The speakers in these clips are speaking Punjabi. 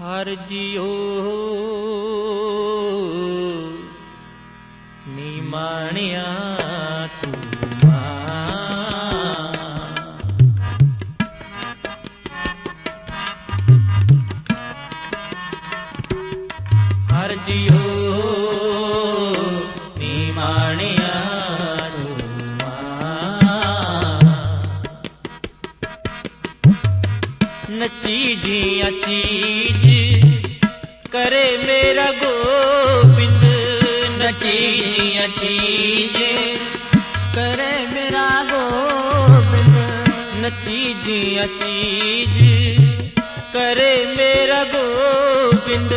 ਹਰ ਜਿਉ ਨੀ ਮਾਣਿਆ ਤੂੰ ਮਾਂ। ਹਰ ਜਿਉ ਨੀ ਨੱਚੀ ਜੀ ਅਚੀਜ ਕਰੇ ਮੇਰਾ ਗੋਬਿੰਦ ਨੱਚੀ ਜੀ ਅਚੀਜ ਕਰੇ ਮੇਰਾ ਗੋਬਿੰਦ ਨੱਚੀ ਜੀ ਅਚੀਜ ਕਰੇ ਮੇਰਾ ਗੋਬਿੰਦ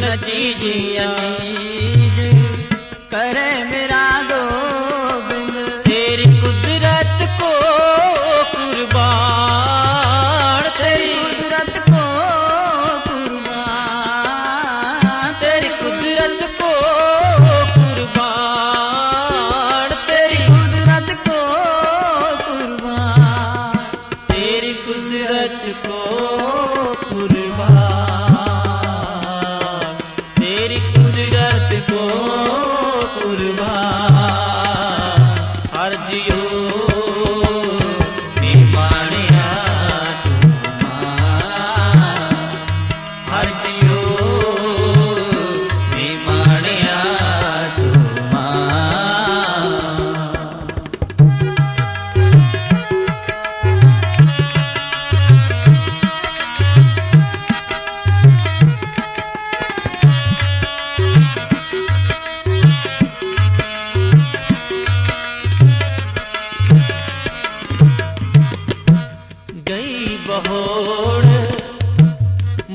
ਨੱਚੀ ਜੀ ਅਚੀਜ ਕੁਦਰਤ ਕੋ ਕੁਰਬਾਨ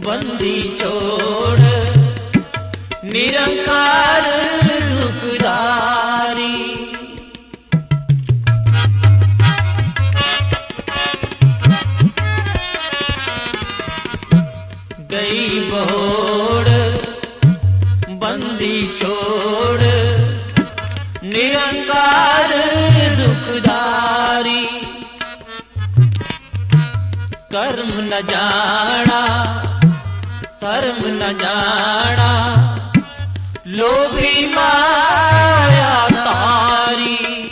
ਬੰਦੀ ਛੋੜ ਨਿਰੰਕਾਰ ਦੁਖਦਾਰੀ। ਗਈ ਬਹੋੜ ਬੰਦੀ ਛੋੜ ਨਿਰੰਕਾਰ ਦੁਖਦਾਰੀ। ਕਰਮ ਨ ਜਾਣਾ ਧਰਮ ਨ ਜਾਣਾ। ਲੋਭੀ ਮਾਇਆ ਤਾਰੀ।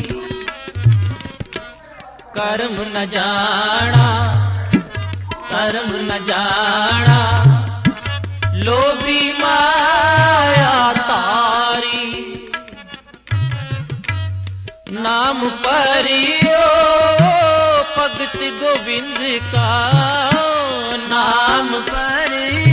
ਕਰਮ ਨ ਜਾਣਾ, ਧਰਮ ਨ ਜਾਣਾ। ਲੋਭੀ ਮਾਇਆ ਤਾਰੀ। ਨਾਮ ਪਰਿਓ ਭਗਤ ਗੋਬਿੰਦ ਕਾ। ਨਾਮ नाम